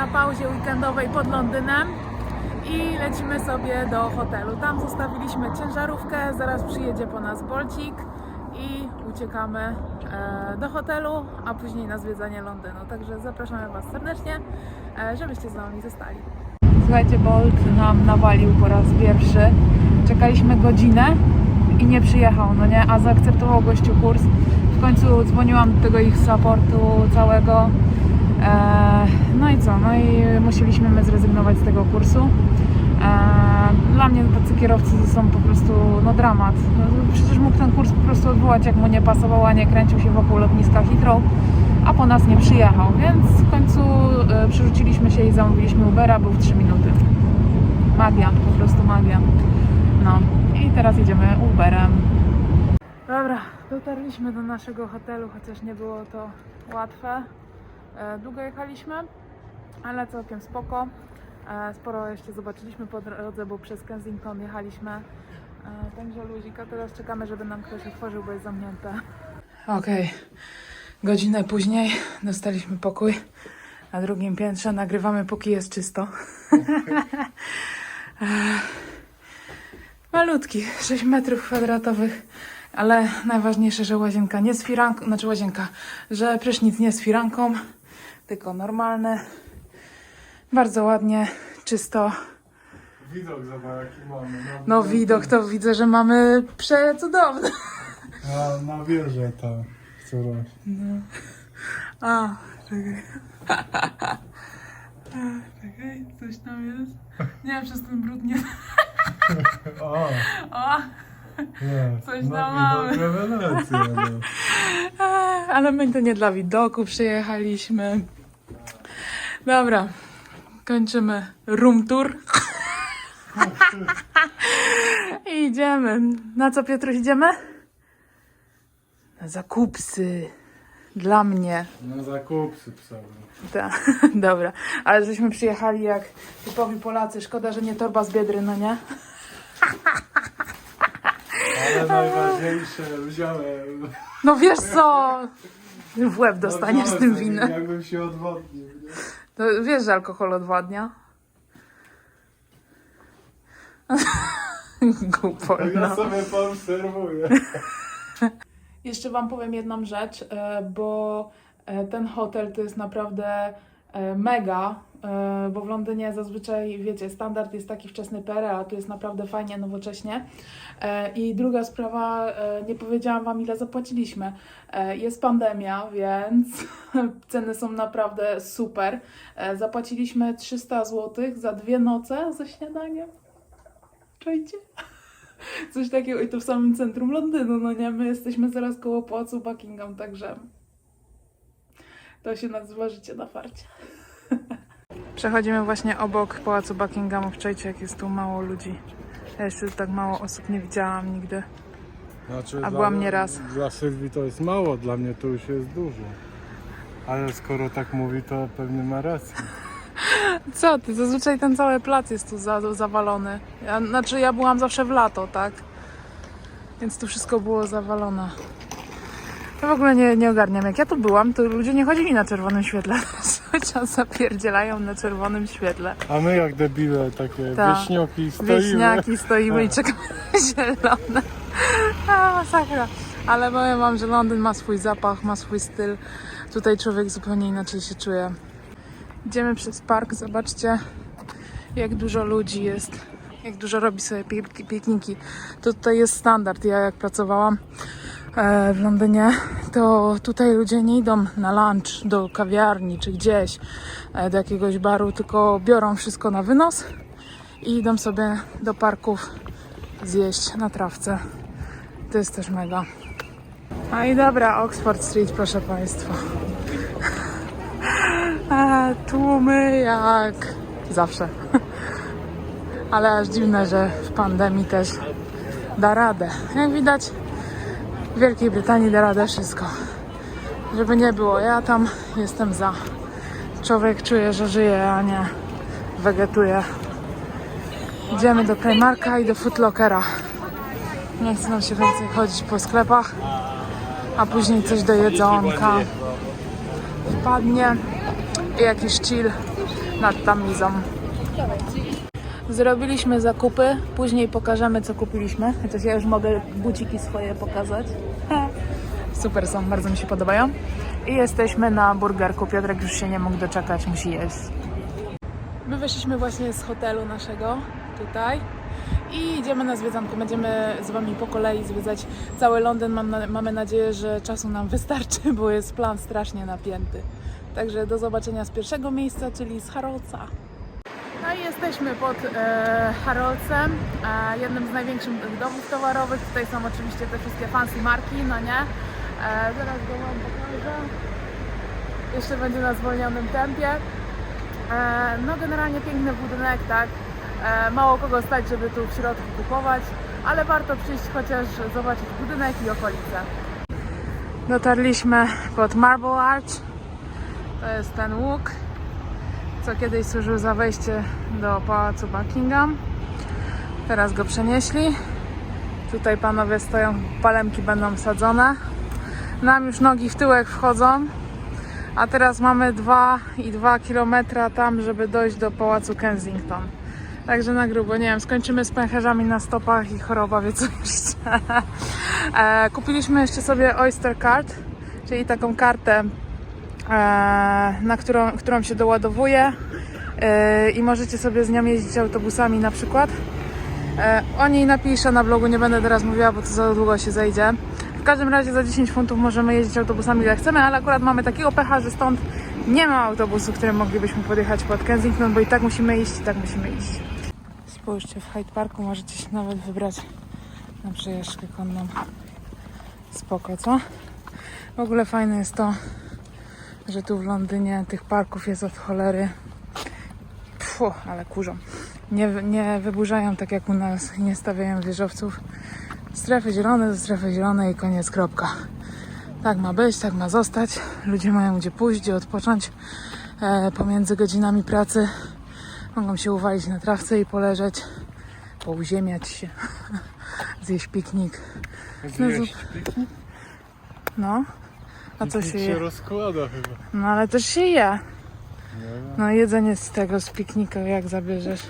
na pauzie weekendowej pod Londynem i lecimy sobie do hotelu. Tam zostawiliśmy ciężarówkę, zaraz przyjedzie po nas Bolcik i uciekamy e, do hotelu, a później na zwiedzanie Londynu. Także zapraszamy Was serdecznie, e, żebyście z nami zostali. Słuchajcie, Bolt nam nawalił po raz pierwszy. Czekaliśmy godzinę i nie przyjechał, no nie? A zaakceptował gościu kurs. W końcu dzwoniłam do tego ich supportu całego. Eee, no i co? No i musieliśmy my zrezygnować z tego kursu. Eee, dla mnie tacy kierowcy to są po prostu no dramat. No, przecież mógł ten kurs po prostu odwołać, jak mu nie pasował, a nie kręcił się wokół lotniska Heathrow, a po nas nie przyjechał, więc w końcu e, przerzuciliśmy się i zamówiliśmy Ubera, był w 3 minuty. Magia, po prostu magia. No i teraz jedziemy Uberem. Dobra, dotarliśmy do naszego hotelu, chociaż nie było to łatwe. E, Długo jechaliśmy, ale całkiem spoko. E, Sporo jeszcze zobaczyliśmy po drodze, bo przez Kensington jechaliśmy. E, Także luzika, teraz czekamy, żeby nam ktoś otworzył, bo jest zamknięte. Okej, godzinę później dostaliśmy pokój na drugim piętrze. Nagrywamy, póki jest czysto. Malutki, 6 metrów kwadratowych, ale najważniejsze, że łazienka nie z firanką, znaczy łazienka, że prysznic nie z firanką, tylko normalny. Bardzo ładnie, czysto. Widok zobacz jaki mamy. No widok to widzę, że mamy przecudowny. Na, na wieżę tam którąś. A, czekaj. A, czekaj, coś tam jest. Nie, przez ten brud nie... O, O, jest. Coś no, tam mamy. widok rewelacja. No. ale my to nie dla widoku przyjechaliśmy. Dobra, kończymy room tour. I idziemy. Na co Piotruś idziemy? Na zakupsy. Dla mnie. Na zakupy psowe. Tak, dobra. Ale żeśmy przyjechali jak typowi Polacy. Szkoda, że nie torba z Biedry, no nie? Ale najważniejsze wziąłem. No wiesz co? W łeb dostaniesz no, z tym winem. Jakbym się odwodnił. Nie? To wiesz, że alkohol odwadnia? Głupol, Tak ja no. sobie poobserwuję. Jeszcze Wam powiem jedną rzecz, e, bo e, ten hotel to jest naprawdę e, mega, bo w Londynie zazwyczaj, wiecie, standard jest taki wczesny PRL, a tu jest naprawdę fajnie, nowocześnie. E, I druga sprawa, e, nie powiedziałam Wam ile zapłaciliśmy. E, Jest pandemia, więc ceny są naprawdę super. E, Zapłaciliśmy 300 zł za dwie noce ze śniadaniem. Czujcie? Coś takiego i to w samym centrum Londynu, no nie? My jesteśmy zaraz koło Pałacu Buckingham, także to się nazywa życie na farcie. Przechodzimy właśnie obok Pałacu Buckinghamu. Wczorajcie, jak jest tu mało ludzi. Ja jeszcze tak mało osób nie widziałam nigdy. Znaczy, A byłam nieraz. Dla Sylwii to jest mało, dla mnie to już jest dużo. Ale skoro tak mówi, to pewnie ma rację. Co ty? Zazwyczaj ten cały plac jest tu za, zawalony. Ja, znaczy, ja byłam zawsze w lato, tak? Więc tu wszystko było zawalone. Ja w ogóle nie, nie ogarniam. Jak ja tu byłam, to ludzie nie chodzili na czerwonym świetle. Cały czas zapierdzielają na czerwonym świetle. A my jak debile takie Tak. wieśnioki stoimy. Wieśniaki stoimy i czekamy na zielone. A, masakra. Ale powiem wam, że Londyn ma swój zapach, ma swój styl. Tutaj człowiek zupełnie inaczej się czuje. Idziemy przez park, zobaczcie jak dużo ludzi jest, jak dużo robi sobie pik- pikniki. To tutaj jest standard. Ja jak pracowałam w Londynie, to tutaj ludzie nie idą na lunch do kawiarni czy gdzieś, e, do jakiegoś baru, tylko biorą wszystko na wynos i idą sobie do parków zjeść na trawce. To jest też mega. A i dobra, Oxford Street, proszę Państwa. Tłumy jak zawsze. Ale aż dziwne, że w pandemii też da radę. Jak widać, Wielkiej Brytanii da radę wszystko. Żeby nie było, ja tam jestem za. Człowiek czuje, że żyje, a nie wegetuje. Idziemy do Primarka i do Footlockera. Nie chce nam się więcej chodzić po sklepach, a później coś do jedzonka. Wpadnie i jakiś chill nad Tamizą. Zrobiliśmy zakupy, później pokażemy co kupiliśmy. Chociaż ja już mogę buciki swoje pokazać. Super są, bardzo mi się podobają. I jesteśmy na burgerku. Piotrek już się nie mógł doczekać, musi jeść. My wyszliśmy właśnie z hotelu naszego tutaj i idziemy na zwiedzankę. Będziemy z Wami po kolei zwiedzać cały Londyn. Mam na, mamy nadzieję, że czasu nam wystarczy, bo jest plan strasznie napięty. Także do zobaczenia z pierwszego miejsca, czyli z Harroldsa. No i jesteśmy pod e, Harrodsem, e, jednym z największych domów towarowych. Tutaj są oczywiście te wszystkie fancy marki, no nie? E, zaraz go pokażę. Jeszcze będzie na zwolnionym tempie. E, no generalnie piękny budynek, tak. E, mało kogo stać, żeby tu w środku kupować, ale warto przyjść chociaż zobaczyć budynek i okolice. Dotarliśmy pod Marble Arch. To jest ten łuk, co kiedyś służył za wejście do pałacu Buckingham. Teraz go przenieśli. Tutaj panowie stoją, palemki będą sadzone. Nam już nogi w tyłek wchodzą. A teraz mamy 2,2 km tam, żeby dojść do pałacu Kensington. Także na grubo, nie wiem, skończymy z pęcherzami na stopach i choroba wie co jeszcze. e, kupiliśmy jeszcze sobie Oyster Card, czyli taką kartę, na którą, którą się doładowuje e, i możecie sobie z nią jeździć autobusami na przykład. E, o niej napiszę na blogu, nie będę teraz mówiła, bo to za długo się zejdzie. W każdym razie za 10 funtów możemy jeździć autobusami ile chcemy, ale akurat mamy takiego pecha, że stąd nie ma autobusu, którym moglibyśmy podjechać pod Kensington, bo i tak musimy iść, i tak musimy iść. Spójrzcie, w Hyde Parku możecie się nawet wybrać na przejażdżkę konną. Spoko, co? W ogóle fajne jest to, że tu w Londynie tych parków jest od cholery. Pfu, ale kurzą. Nie, nie wyburzają tak jak u nas i nie stawiają wieżowców. Strefy zielone to strefy zielone i koniec, kropka. Tak ma być, tak ma zostać. Ludzie mają gdzie pójść, gdzie odpocząć e, pomiędzy godzinami pracy. Mogą się uwalić na trawce i poleżeć, pouziemiać się, zjeść piknik. Zjeść piknik? No, a co się Piknik je? się rozkłada chyba. No ale też się je. Wiem. No jedzenie z tego, z piknika, jak zabierzesz.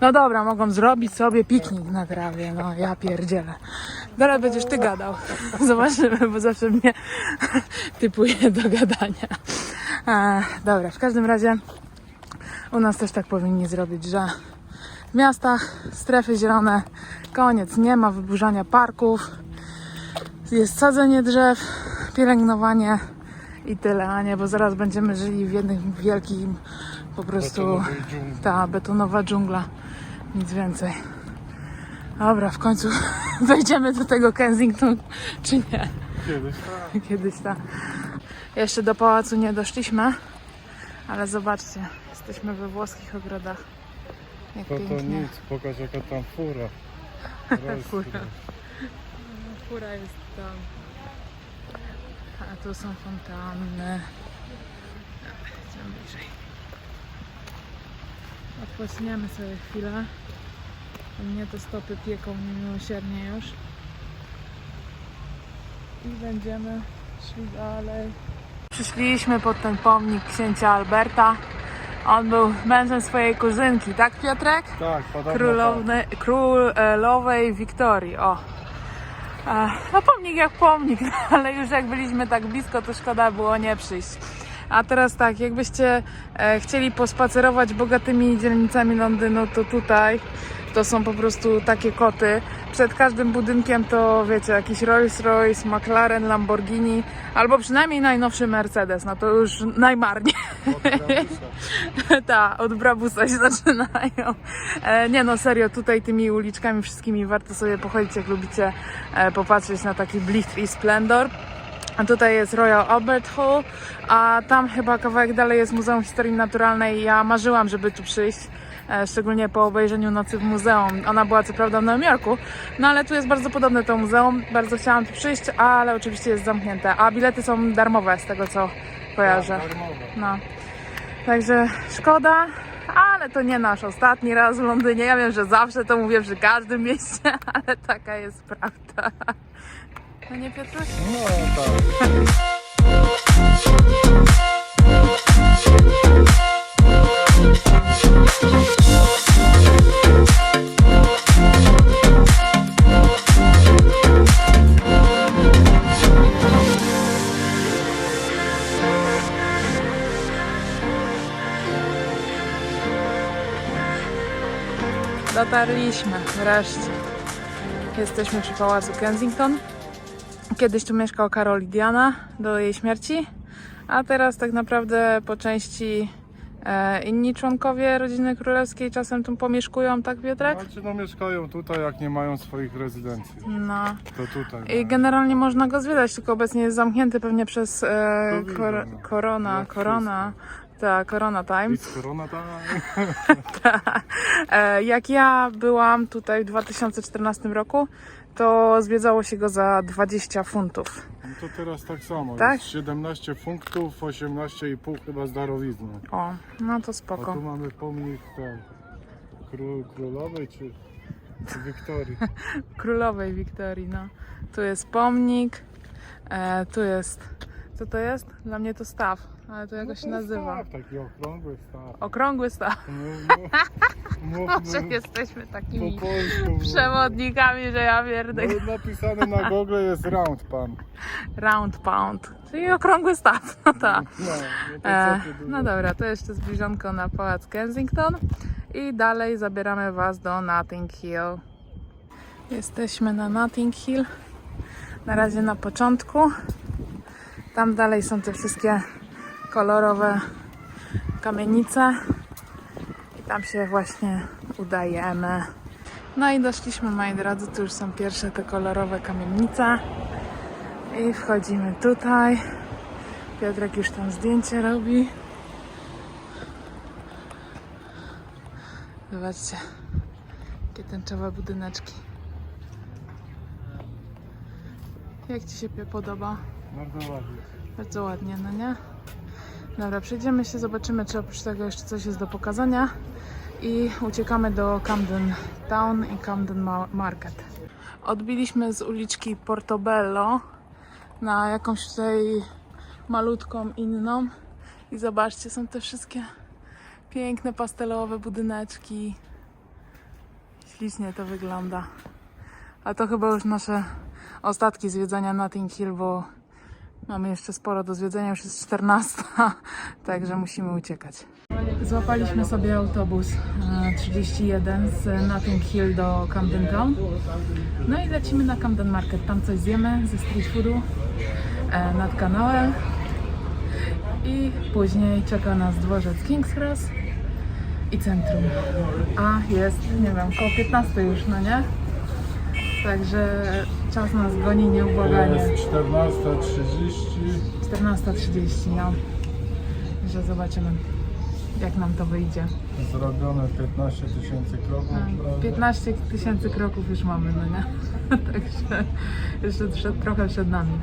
No dobra, mogą zrobić sobie piknik na trawie, no ja pierdzielę. Teraz będziesz ty gadał. Zobaczymy, bo zawsze mnie typuje do gadania. E, dobra, w każdym razie u nas też tak powinni zrobić, że w miastach strefy zielone, koniec, nie ma wyburzania parków, jest sadzenie drzew, pielęgnowanie i tyle, a nie, bo zaraz będziemy żyli w jednym wielkim po prostu ta betonowa dżungla, nic więcej. Dobra, w końcu wejdziemy do tego Kensington, czy nie? Kiedyś tak. Kiedyś tam. Jeszcze do pałacu nie doszliśmy, ale zobaczcie, jesteśmy we włoskich ogrodach. Jak To to pięknie. nic, pokaż jaka tam fura. Fura. Fura jest tam. Tu są fontanny. Dobra, Idziemy bliżej. Odpoczniemy sobie chwilę. Mnie to stopy pieką niemiłosiernie już. I będziemy szli dalej. Przyszliśmy pod ten pomnik księcia Alberta. On był mężem swojej kuzynki, tak Piotrek? Tak, podobno Królowne, królowej Wiktorii, o. No pomnik jak pomnik, no, ale już jak byliśmy tak blisko, to szkoda było nie przyjść. A teraz tak, jakbyście e, chcieli pospacerować bogatymi dzielnicami Londynu, to tutaj to są po prostu takie koty. Przed każdym budynkiem to wiecie, jakiś Rolls Royce, McLaren, Lamborghini, albo przynajmniej najnowszy Mercedes, no to już najmarniej. Tak, od Brabusa się zaczynają. E, nie no, serio, tutaj tymi uliczkami wszystkimi warto sobie pochodzić, jak lubicie e, popatrzeć na taki blichtr i splendor. A tutaj jest Royal Albert Hall, a tam chyba kawałek dalej jest Muzeum Historii Naturalnej. Ja marzyłam, żeby tu przyjść, szczególnie po obejrzeniu Nocy w Muzeum. Ona była co prawda w Nowym Jorku, no ale tu jest bardzo podobne to muzeum. Bardzo chciałam tu przyjść, ale oczywiście jest zamknięte. A bilety są darmowe, z tego co kojarzę. Tak. No. Także szkoda, ale to nie nasz ostatni raz w Londynie. Ja wiem, że zawsze to mówię przy każdym mieście, ale taka jest prawda. No nie Piotruś? No tak. Dotarliśmy wreszcie. Jesteśmy przy pałacu Kensington. Kiedyś tu mieszkał Karol Diana do jej śmierci, a teraz tak naprawdę po części e, inni członkowie rodziny królewskiej czasem tu pomieszkują, tak Piotrek? Znaczy no mieszkają tutaj, jak nie mają swoich rezydencji. No. To tutaj. I generalnie można go zwiedzać, tylko obecnie jest zamknięty pewnie przez e, kor- no. korona, Jak korona. Tak, Corona Time. It's corona time. E, Jak ja byłam tutaj w 2014 roku, to zwiedzało się go za 20 funtów. No to teraz tak samo. Tak? Jest 17 punktów, 18,5 chyba z darowizną. O, no to A spoko. tu mamy pomnik tam, król, królowej czy, czy Wiktorii. Królowej Wiktorii, no. Tu jest pomnik, e, tu jest, co to jest? Dla mnie to staw, ale to jakoś się No to jest nazywa. Staw, taki okrągły staw. Okrągły staw. No, no, Może jesteśmy po takimi polsku. przewodnikami, że ja pierdolę. No, napisane na Google jest round pan. Round pound, czyli okrągły staw, no tak. No, no E, no dobra, to jeszcze zbliżonko na pałac Kensington i dalej zabieramy Was do Notting Hill. Jesteśmy na Notting Hill. Na razie na początku. Tam dalej są te wszystkie kolorowe kamienice. I tam się właśnie udajemy. No i doszliśmy, moi drodzy, tu już są pierwsze te kolorowe kamienice. I wchodzimy tutaj. Piotrek już tam zdjęcie robi. Zobaczcie, jakie tęczowe budyneczki. Jak Ci się podoba? Bardzo ładnie. Bardzo ładnie, no nie? Dobra, przejdziemy się, zobaczymy, czy oprócz tego jeszcze coś jest do pokazania. I uciekamy do Camden Town i Camden Ma- Market. Odbiliśmy z uliczki Portobello na jakąś tutaj malutką inną. I zobaczcie, są te wszystkie piękne pastelowe budyneczki. Ślicznie to wygląda. A to chyba już nasze ostatki zwiedzania Notting Hill, bo mamy jeszcze sporo do zwiedzenia, już jest 14, także musimy uciekać. Złapaliśmy sobie autobus e, 31 z Notting Hill do Camden Town. No i lecimy na Camden Market. Tam coś zjemy ze street foodu e, nad kanałem. I później czeka nas dworzec King's Cross i centrum. A jest, nie wiem, koło 15 już, no nie? Także czas nas goni nieubłaganie. Jest 14.30. 14.30, no. Że zobaczymy, jak nam to wyjdzie. Zrobione 15 tysięcy kroków. A, prawda? 15 tysięcy kroków już mamy, no nie? Także jeszcze przed, trochę przed nami.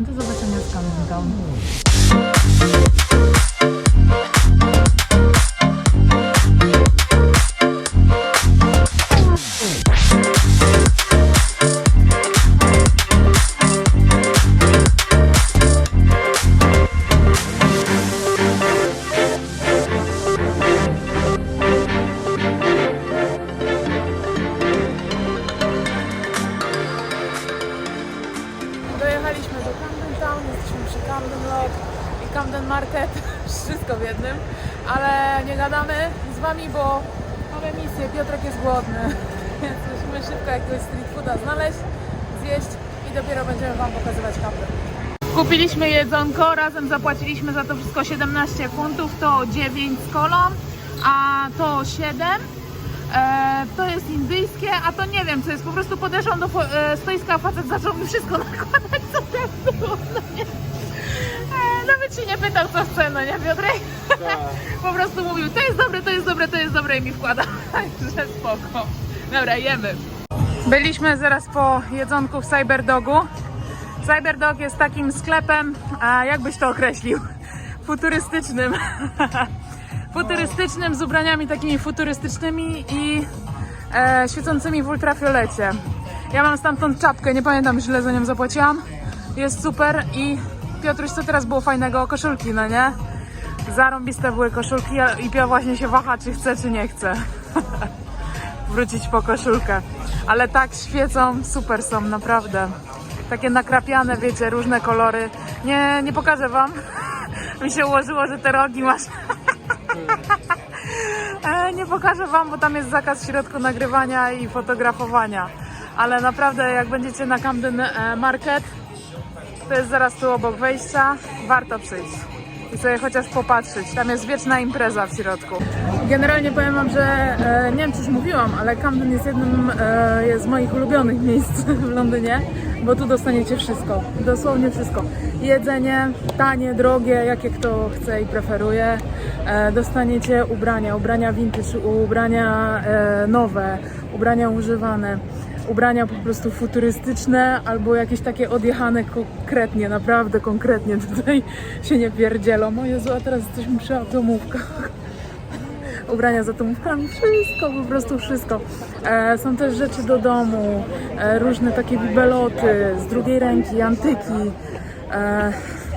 Do zobaczenia z Camden Wami, bo mamy misję, Piotrek jest głodny, więc musimy szybko jakiegoś street fooda znaleźć, zjeść i dopiero będziemy Wam pokazywać Camden. Kupiliśmy jedzonko, razem zapłaciliśmy za to wszystko 17 funtów, to 9 z kolą, a to 7. E, to jest indyjskie, a to nie wiem co jest. Po prostu podeszłam do e, stoiska, facet zaczął mi wszystko nakładać, co tam było. No nie. E, nawet się nie pytał, co chce, no nie, Piotrek? po prostu mówił, to jest dobre, to jest dobre, to jest dobre i mi wkłada. Także spoko. Dobra, jemy. Byliśmy zaraz po jedzonku w Cyberdogu. Cyberdog jest takim sklepem, a jakbyś to określił? Futurystycznym. futurystycznym z ubraniami takimi futurystycznymi i e, świecącymi w ultrafiolecie. Ja mam stamtąd czapkę, nie pamiętam ile za nią zapłaciłam. Jest super i Piotruś, co teraz było fajnego? Koszulki, no nie? Zarąbiste były koszulki i Pio właśnie się waha, czy chce, czy nie chce. Wrócić po koszulkę. Ale tak świecą, super są, naprawdę. Takie nakrapiane, wiecie, różne kolory. Nie, nie pokażę wam. Mi się ułożyło, że te rogi masz. E, nie pokażę wam, bo tam jest zakaz w środku nagrywania i fotografowania. Ale naprawdę, jak będziecie na Camden e, Market, to jest zaraz tu obok wejścia, warto przyjść i sobie chociaż popatrzeć. Tam jest wieczna impreza w środku. Generalnie powiem Wam, że e, nie wiem, czy już mówiłam, ale Camden jest jednym e, jest z moich ulubionych miejsc w Londynie, bo tu dostaniecie wszystko, dosłownie wszystko. Jedzenie, tanie, drogie, jakie kto chce i preferuje. E, dostaniecie ubrania, ubrania vintage, ubrania nowe, ubrania używane ubrania po prostu futurystyczne albo jakieś takie odjechane konkretnie, naprawdę konkretnie tutaj się nie pierdzielą. O Jezu, a teraz jesteśmy przy atomówkach. Ubrania z atomówkami, wszystko, po prostu wszystko. E, są też rzeczy do domu, e, różne takie bibeloty z drugiej ręki, antyki. E,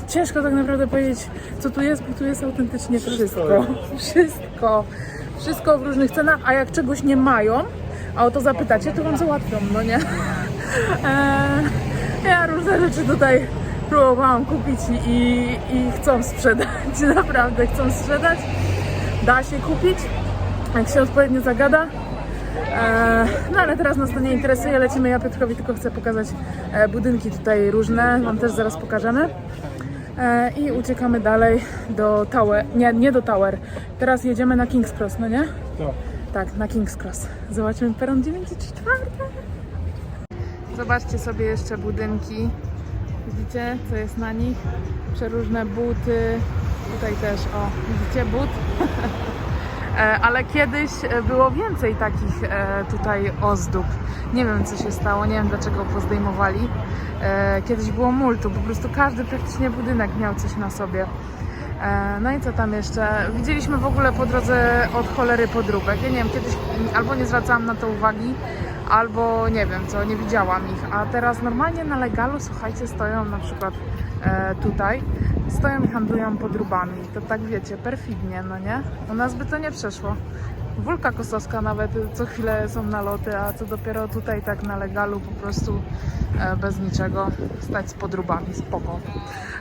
ciężko tak naprawdę powiedzieć, co tu jest, bo tu jest autentycznie wszystko. Wszystko. Wszystko w różnych cenach, a jak czegoś nie mają, a o to zapytacie, to wam załatwią, no nie? Eee, ja różne rzeczy tutaj próbowałam kupić i, i, chcą sprzedać, naprawdę chcą sprzedać. Da się kupić, jak się odpowiednio zagada. Eee, no ale teraz nas to nie interesuje, lecimy. Ja Piotrkowi tylko chcę pokazać e, budynki tutaj różne, wam też zaraz pokażemy. E, I uciekamy dalej do Tower, nie, nie do Tower. Teraz jedziemy na King's Cross, no nie? To. Tak, na King's Cross. Zobaczymy peron 94. Zobaczcie sobie jeszcze budynki. Widzicie, co jest na nich? Przeróżne buty. Tutaj też, o, widzicie, but? E, Ale kiedyś e, było więcej takich e, tutaj ozdób. Nie wiem, co się stało, nie wiem, dlaczego pozdejmowali. Kiedyś było multu, po prostu każdy praktycznie budynek miał coś na sobie. E, No i co tam jeszcze? Widzieliśmy w ogóle po drodze od cholery podróbek. Ja nie wiem, kiedyś albo nie zwracałam na to uwagi, albo nie wiem co, nie widziałam ich. A teraz normalnie na legalu, słuchajcie, stoją na przykład e, tutaj, stoją i handlują podróbami. To tak wiecie, perfidnie, no nie? U nas by to nie przeszło. Wólka Kosowska nawet co chwilę są naloty, a co dopiero tutaj tak na legalu po prostu e, bez niczego stać z podróbami, spoko.